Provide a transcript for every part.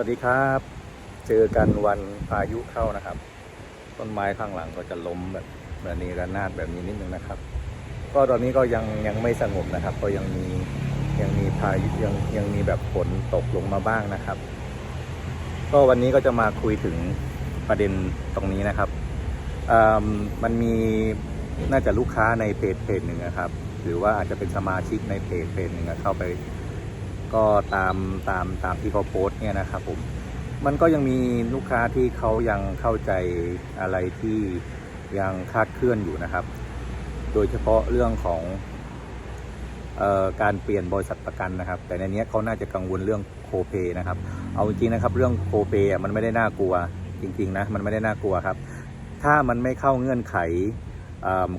วัสดีครับ เจอกันวันพายุเข้านะครับ ต้นไม้ข้างหลังก็จะล้มแบบแบบนี้ระนาดแบบนี้นิดนึงนะครับ ก็ตอนนี้ก็ยังยังไม่สงบนะครับ ก็ยังมียังมีพายุยังยังมีแบบฝนตกลงมาบ้างนะครับ ก็วันนี้ก็จะมาคุยถึงประเด็นตรงนี้นะครับอืมมันมีน่าจะลูกค้าในเพจเพจหนึ่งนะครับ หรือว่าอาจจะเป็นสมาชิกในเพจเพจหนึ่งเข้าไป ก็ตามตามตามที่เขาโพสต์เนี่ยนะครับผมมันก็ยังมีลูกค้าที่เขายังเข้าใจอะไรที่ยังคลาดเคลื่อนอยู่นะครับ โดยเฉพาะเรื่องของออการเปลี่ยนบริษัทประกันนะครับ แต่ในนี้เขาน่าจะกังวลเรื่องโคเปนะครับ เอาจริงนะครับ เรื่องโคเปอะมันไม่ได้น่ากลัวจริงๆนะมันไม่ได้น่ากลัวครับ ถ้ามันไม่เข้าเงื่อนไข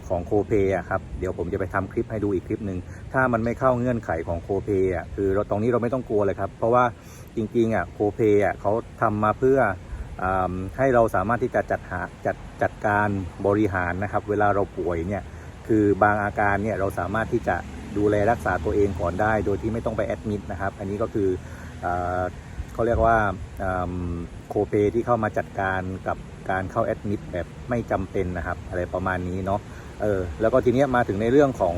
ของโคเปอะครับเดี๋ยวผมจะไปทำคลิปให้ดูอีกคลิปหนึ่งถ้ามันไม่เข้าเงื่อนไขของโคเปอะคือเราตรงนี้เราไม่ต้องกลัวเลยครับ เพราะว่าจริงๆอะโคเปอะเขาทำมาเพื่ออให้เราสามารถที่จะจัดหาจัดจัดการบริหารนะครับ เวลาเราป่วยเนี่ยคือบางอาการเนี่ยเราสามารถที่จะดูแลรักษาตัวเองก่อนได้ โดยที่ไม่ต้องไปแอดมิดนะครับ อันนี้ก็คืออ เขาเรียกว่าโคเปที่เข้ามาจัดการกับการเข้าแอดมิดแบบไม่จำเป็นนะครับ อะไรประมาณนี้เนาะเออแล้วก็ทีนี้มาถึงในเรื่องของ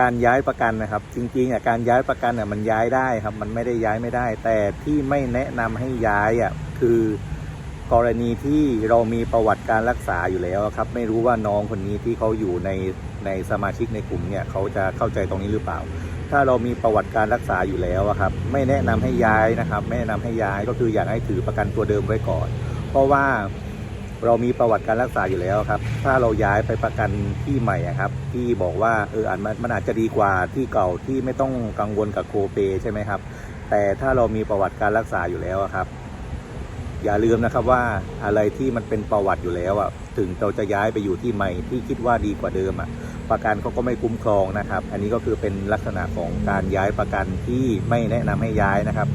การย้ายประกันนะครับ จริงๆอะการย้ายประกันอะมันย้ายได้ครับ มันไม่ได้ย้ายไม่ได้ แต่ที่ไม่แนะนำให้ย้ายอะคือกรณีที่เรามีประวัติการรักษาอยู่แล้วครับ ไม่รู้ว่าน้องคนนี้ที่เขาอยู่ในในสมาชิกในกลุ่มเนี่ยเขาจะเข้าใจตรงนี้หรือเปล่า ถ้าเรามีประวัติการรักษาอยู่แล้วครับ ไม่แนะนำให้ย้ายนะครับ ไม่แนะนำให้ย้ายก็คืออยากให้ถือประกันตัวเดิมไว้ก่อน เพราะว่าเรามีประวัติการรักษาอยู่แล้วครับ ถ้าเราย้ายไปประกันที่ใหม่ครับ ที่บอกว่าเอออันมันอาจจะดีกว่าที่เก่าที่ไม่ต้องกังวลกับโคเปใช่ไหมครับ แต่ถ้าเรามีประวัติการรักษาอยู่แล้วครับ อย่าลืมนะครับว่าอะไรที่มันเป็นประวัติอยู่แล้วอะถึงเราจะย้ายไปอยู่ที่ใหม่ที่คิดว่าดีกว่าเดิมอะประกันเขาก็ไม่คุ้มครองนะครับ อันนี้ก็คือเป็นลักษณะของการย้ายประกันที่ไม่แนะนำให้ย้ายนะครับ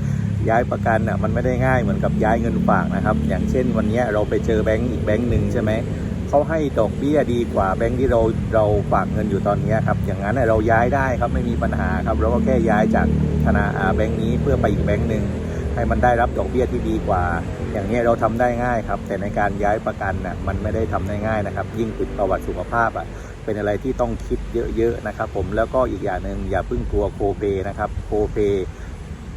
ย้ายประกันอะมันไม่ได้ง่ายเหมือนกับย้ายเงินฝากนะครับ อย่างเช่น วันนี้เราไปเจอแบงก์อีกแบงก์หนึ่งใช่ไหมเขาให้ดอกเบี้ยดีกว่าแบงก์ที่เราเราฝากเงินอยู่ตอนนี้ครับอย่างนั้นเราย้ายได้ครับไม่มีปัญหาครับเราก็แค่ย้ายจากธนาคารแบงก์นี้เพื่อไปอีกแบงก์หนึ่ง ให้มันได้รับดอกเบี้ยที่ดีกว่า อย่างนี้เราทำได้ง่ายครับ แต่ในการย้ายประกันน่ะมันไม่ได้ทำได้ง่ายนะครับ ยิ่งติดประวัติสุขภาพอะเป็นอะไรที่ต้องคิดเยอะๆนะครับ ผมแล้วก็อีกอย่างหนึ่งอย่าเพิ่งกลัวโคเปนะครับโคเป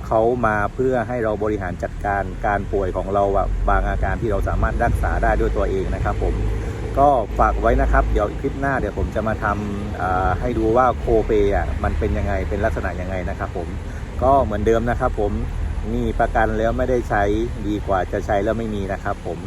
เขามาเพื่อให้เราบริหารจัดการการป่วยของเราอะบางอาการที่เราสามารถรักษาได้ด้วยตัวเองนะครับ ผมก็ฝากไว้นะครับ เดี๋ยวคลิปหน้าเดี๋ยวผมจะมาทำาให้ดูว่าโคเปอะมันเป็นยังไงเป็นลักษณะยังไงนะครับ ผมก็เหมือนเดิมนะครับ ผม มีประกันแล้วไม่ได้ใช้ดีกว่าจะใช้แล้วไม่มีนะครับผม